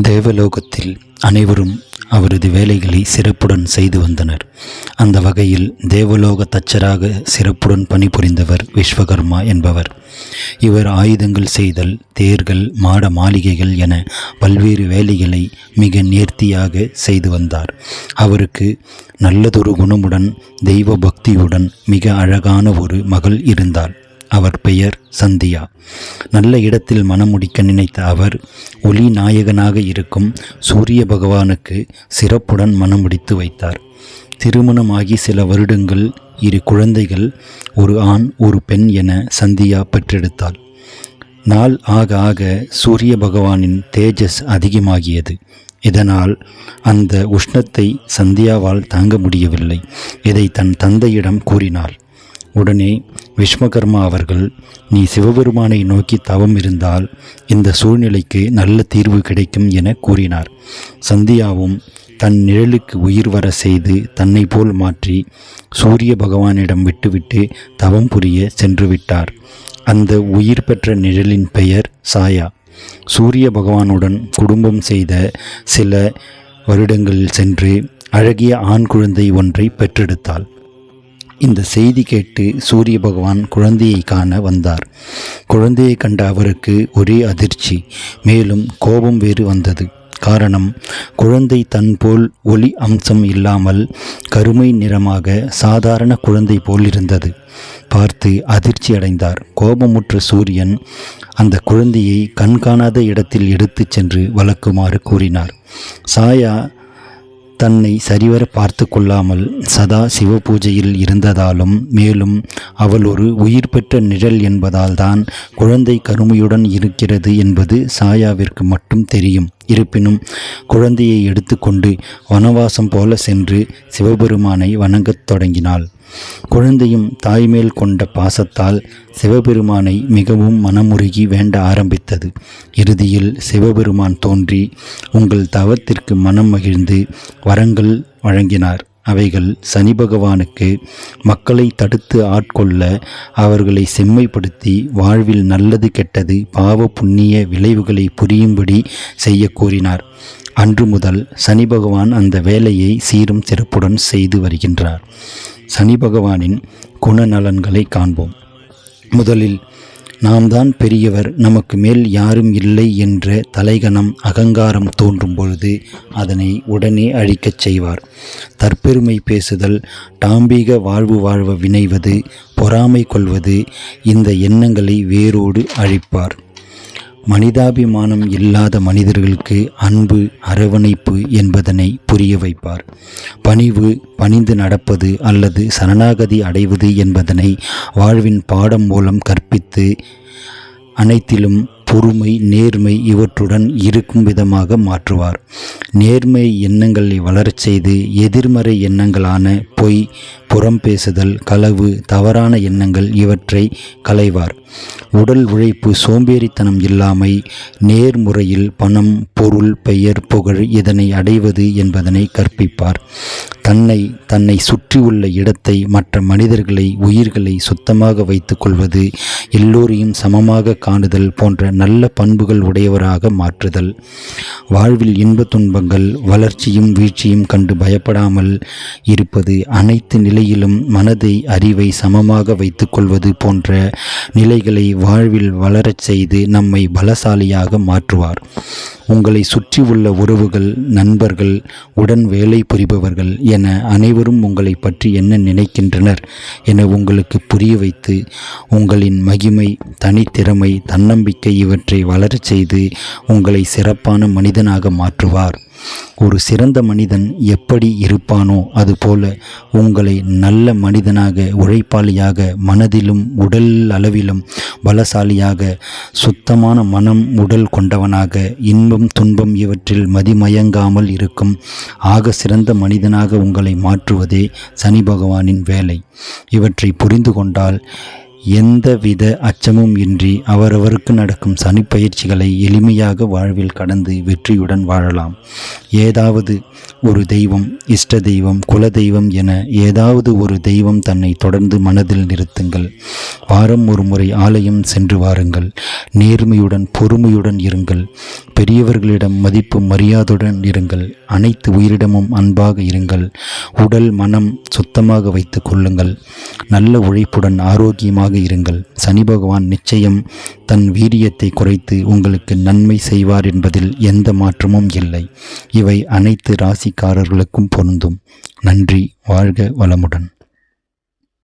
தேவலோகத்தில் அனைவரும் அவரது வேலைகளை சிறப்புடன் செய்து வந்தனர். அந்த வகையில் தேவலோக தச்சராக சிறப்புடன் பணிபுரிந்தவர் விஸ்வகர்மா என்பவர். இவர் ஆயுதங்கள் செய்தல் தேர்கள் மாட மாளிகைகள் என பல்வேறு வேலைகளை மிக நேர்த்தியாக செய்து வந்தார். அவருக்கு நல்லதொரு குணமுடன் தெய்வ பக்தியுடன் மிக அழகான ஒரு மகள் இருந்தாள். அவர் பெயர் சந்தியா. நல்ல இடத்தில் மணமுடிக்க நினைத்த அவர் ஒளி நாயகனாக இருக்கும் சூரிய பகவானுக்கு சிறப்புடன் மணமுடித்து வைத்தார். திருமணமாகி சில வருடங்கள் இரு குழந்தைகள் ஒரு ஆண் ஒரு பெண் என சந்தியா பெற்றெடுத்தாள். நாள் ஆக ஆக சூரிய பகவானின் தேஜஸ் அதிகமாகியது. இதனால் அந்த உஷ்ணத்தை சந்தியாவால் தாங்க முடியவில்லை. இதை தன் தந்தையிடம் கூறினாள். உடனே விஸ்வகர்மா அவர்கள் நீ சிவபெருமானை நோக்கி தவம் இருந்தால் இந்த சூழ்நிலைக்கு நல்ல தீர்வு கிடைக்கும் என கூறினார். சந்தியாவும் தன் நிழலுக்கு உயிர் வர செய்து தன்னை போல் மாற்றி சூரிய பகவானிடம் விட்டுவிட்டு தவம் புரிய சென்று விட்டார். அந்த உயிர் பெற்ற நிழலின் பெயர் சாயா. சூரிய பகவானுடன் குடும்பம் செய்த சில வருடங்களில் சென்று அழகிய ஆண் குழந்தை ஒன்றை பெற்றெடுத்தாள். இந்த செய்தி கேட்டு சூரிய பகவான் குழந்தையை காண வந்தார். குழந்தையை கண்ட அவருக்கு ஒரே அதிர்ச்சி. மேலும் கோபம் வேறு வந்தது. காரணம் குழந்தை தன் போல் ஒளி அம்சம் இல்லாமல் கருமை நிறமாக சாதாரண குழந்தை போல் இருந்தது. பார்த்து அதிர்ச்சி அடைந்தார். கோபமுற்ற சூரியன் அந்த குழந்தையை கண்காணாத இடத்தில் எடுத்துச் சென்று வளர்க்குமாறு கூறினார். சாயா தன்னை சரிவர பார்த்து கொள்ளாமல் சதா சிவ பூஜையில் இருந்ததாலும் மேலும் அவள் ஒரு உயிர் பெற்ற நிழல் என்பதால் தான் குழந்தை கருமையுடன் இருக்கிறது என்பது சாயாவிற்கு மட்டும் தெரியும். இருப்பினும் குழந்தையை எடுத்துக்கொண்டு வனவாசம் போல சென்று சிவபெருமானை வணங்கத் தொடங்கினாள். குழந்தையும் தாய்மேல் கொண்ட பாசத்தால் சிவபெருமானை மிகவும் மனமுருகி வேண்ட ஆரம்பித்தது. இறுதியில் சிவபெருமான் தோன்றி உங்கள் தவத்திற்கு மனம் மகிழ்ந்து வரங்கள் வழங்கினார். அவைகள் சனி பகவானுக்கு மக்களை தடுத்து ஆட்கொள்ள அவர்களை செம்மைப்படுத்தி வாழ்வில் நல்லது கெட்டது பாவ புண்ணிய விளைவுகளை புரியும்படி செய்ய கூறினார். அன்று முதல் சனி பகவான் அந்த வேலையை சீரும் சிறப்புடன் செய்து வருகின்றார். சனி பகவானின் குணநலன்களை காண்போம். முதலில் நாம் தான் பெரியவர் நமக்கு மேல் யாரும் இல்லை என்ற தலைகணம் அகங்காரம் தோன்றும் பொழுது அதனை உடனே அழிக்கச் செய்வார். தற்பெருமை பேசுதல் டாம்பீக வாழ்வு வாழ்வ வினைவது பொறாமை கொள்வது இந்த எண்ணங்களை வேரோடு அழிப்பார். மனிதாபிமானம் இல்லாத மனிதர்களுக்கு அன்பு அரவணைப்பு என்பதனை புரிய வைப்பார். பணிவு பணிந்து நடப்பது அல்லது சரணாகதி அடைவது என்பதனை வாழ்வின் பாடம் மூலம் கற்பித்து அனைத்திலும் பொறுமை நேர்மை இவற்றுடன் இருக்கும் விதமாக மாற்றுவார். நேர்மை எண்ணங்களை வளரச் செய்து எதிர்மறை எண்ணங்களான பொய் புறம் பேசுதல் களவு தவறான எண்ணங்கள் இவற்றை களைவார். உடல் உழைப்பு சோம்பேறித்தனம் இல்லாமை நேர்முறையில் பணம் பொருள் பெயர் புகழ் இதனை அடைவது என்பதனை கற்பிப்பார். தன்னை தன்னை சுற்றியுள்ள இடத்தை மற்ற மனிதர்களை உயிர்களை சுத்தமாக வைத்துக்கொள்வது எல்லோரையும் சமமாக காணுதல் போன்ற நல்ல பண்புகள் உடையவராக மாற்றுதல். வாழ்வில் இன்ப துன்பங்கள் வளர்ச்சியும் வீழ்ச்சியும் கண்டு பயப்படாமல் இருப்பது அனைத்து நிலையிலும் மனதை அறிவை சமமாக வைத்துக்கொள்வது போன்ற நிலைகளை வாழ்வில் வளரச் செய்து நம்மை பலசாலியாக மாற்றுவார். உங்களை சுற்றியுள்ள உறவுகள் நண்பர்கள் உடன் வேலை புரிபவர்கள் என அனைவரும் உங்களை பற்றி என்ன நினைக்கின்றனர் என உங்களுக்கு புரிய வைத்து உங்களின் மகிமை தனித்திறமை தன்னம்பிக்கை இவற்றை வளரச் செய்து உங்களை சிறப்பான மனிதனாக மாற்றுவார். ஒரு சிறந்த மனிதன் எப்படி இருப்பானோ அதுபோல உங்களை நல்ல மனிதனாக உழைப்பாளியாக மனதிலும் உடல் அளவிலும் பலசாலியாக சுத்தமான மனம் உடல் கொண்டவனாக இன்பம் துன்பம் இவற்றில் மதிமயங்காமல் இருக்கும் ஆக சிறந்த மனிதனாக உங்களை மாற்றுவதே சனி பகவானின் வேலை. இவற்றை புரிந்து கொண்டால் எந்தவித அச்சமும் இன்றி அவரவருக்கு நடக்கும் சனிப்பயிற்சிகளை எளிமையாக வாழ்வில் கடந்து வெற்றியுடன் வாழலாம். ஏதாவது ஒரு தெய்வம் இஷ்ட தெய்வம் குல தெய்வம் என ஏதாவது ஒரு தெய்வம் தன்னை தொடர்ந்து மனதில் நிறுத்துங்கள். வாரம் ஒரு முறை ஆலயம் சென்று வாருங்கள். நேர்மையுடன் பொறுமையுடன் இருங்கள். பெரியவர்களிடம் மதிப்பு மரியாதையுடன் இருங்கள். அனைத்து உயிரிடமும் அன்பாக இருங்கள். உடல் மனம் சுத்தமாக வைத்து கொள்ளுங்கள். நல்ல உழைப்புடன் ஆரோக்கியமாக இருங்கள். சனி பகவான் நிச்சயம் தன் வீரியத்தை குறைத்து உங்களுக்கு நன்மை செய்வார் என்பதில் எந்த மாற்றமும் இல்லை. இவை அனைத்து ராசிக்காரர்களுக்கும் பொருந்தும். நன்றி. வாழ்க வளமுடன்.